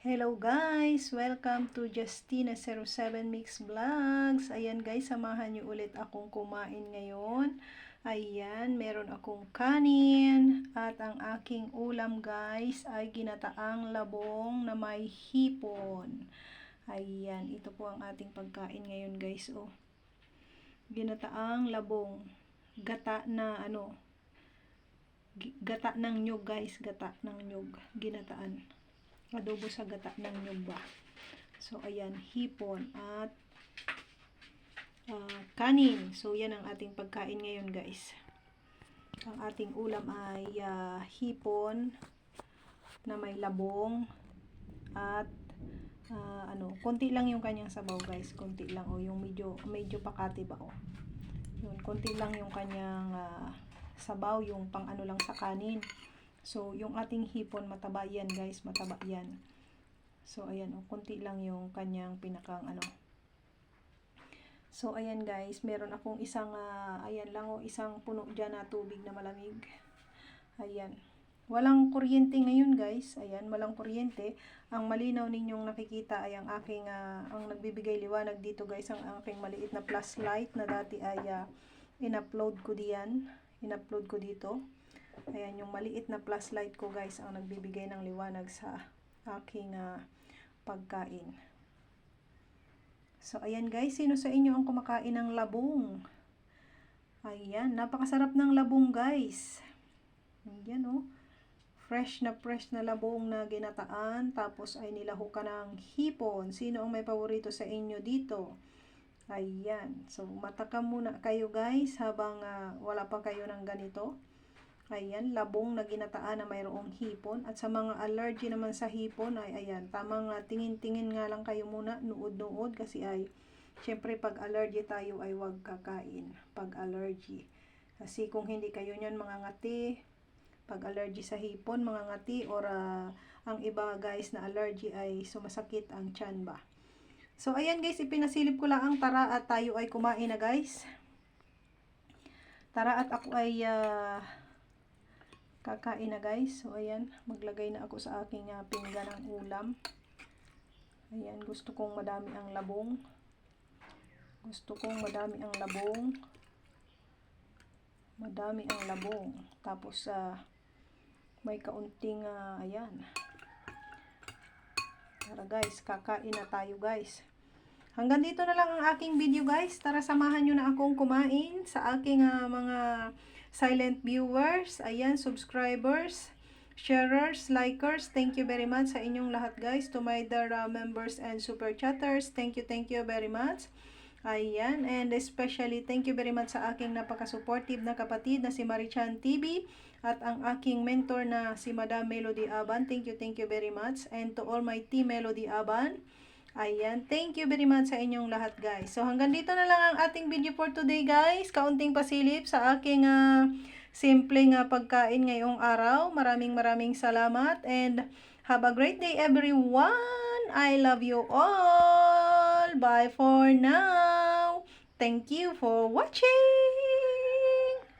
Hello guys! Welcome to Justina07 Mix Vlogs. Ayan guys, samahan niyo ulit akong kumain ngayon. Ayan, meron akong kanin at ang aking ulam guys ay ginataang labong na may hipon. Ayan, ito po ang ating pagkain ngayon guys. Oh. Ginataang labong. Gata na ano, gata ng nyug guys, gata ng nyug, ginataan adobo sa gata ng nyug ba. So, ayan, hipon at ah, kanin. So, yan ang ating pagkain ngayon, guys. Ang ating ulam ay ah, hipon na may labong at ah, ano, konti lang yung kanyang sabaw, guys. Konti lang. O, yung medyo, medyo pakati ba, o. Yun, konti lang yung kanyang ah, sabaw, yung pang ano lang sa kanin. So, yung ating hipon, mataba yan guys, mataba yan. So, ayan, oh, konti lang yung kanyang pinakang ano. So, ayan guys, meron akong isang, ah, ayan lang oh, isang puno dyan na tubig na malamig. Ayan. Walang kuryente ngayon guys. Ayan, walang kuryente. Ang malinaw ninyong nakikita ay ang aking, ah, ang nagbibigay liwanag dito guys, ang aking maliit na flashlight na dati ay ah, in-upload ko diyan. In-upload ko dito. Ayan, yung maliit na flashlight ko guys ang nagbibigay ng liwanag sa aking ah, pagkain. So, ayan guys, sino sa inyo ang kumakain ng labong? Ayan, napakasarap ng labong guys. Ayan oh. Fresh na fresh na labong na ginataan, tapos ay nilahukan ng hipon. Sino ang may paborito sa inyo dito? Ayan. So, mataka muna kayo guys habang ah, wala pa kayo ng ganito. Ayan, labong na ginataan na mayroong hipon. At sa mga allergy naman sa hipon, ay ayan, tamang ah, tingin-tingin nga lang kayo muna, nuod-nuod, kasi ay, syempre pag allergy tayo ay wag kakain. Pag allergy. Kasi kung hindi kayo niyan mga ngati, pag allergy sa hipon, mga ngati, or ah, ang iba guys na allergy ay sumasakit ang tiyan ba. So, ayan guys, ipinasilip ko lang ang tara at tayo ay kumain na guys. Tara at ako ay ah, kakain na guys. So, ayan, maglagay na ako sa aking uh, pinggan ng ulam. Ayan, gusto kong madami ang labong. Gusto kong madami ang labong. Madami ang labong. Tapos, ah, may kaunting, ah, ayan. Tara guys, kakain na tayo guys. Hanggang dito na lang ang aking video guys. Tara samahan nyo na akong kumain sa aking ah, mga silent viewers, ayan, subscribers, sharers, likers. Thank you very much sa inyong lahat guys. To my dear uh, members and super chatters, thank you, thank you very much. Ayan, and especially thank you very much sa aking napaka-supportive na kapatid na si Marichan TV at ang aking mentor na si Madam Melody Aban. Thank you, thank you very much. And to all my team Melody Aban, Ayan, thank you very much sa inyong lahat guys. So hanggang dito na lang ang ating video for today guys. Kaunting pasilip sa aking uh, simpleng uh, pagkain ngayong araw. Maraming maraming salamat and have a great day everyone. I love you all. Bye for now. Thank you for watching.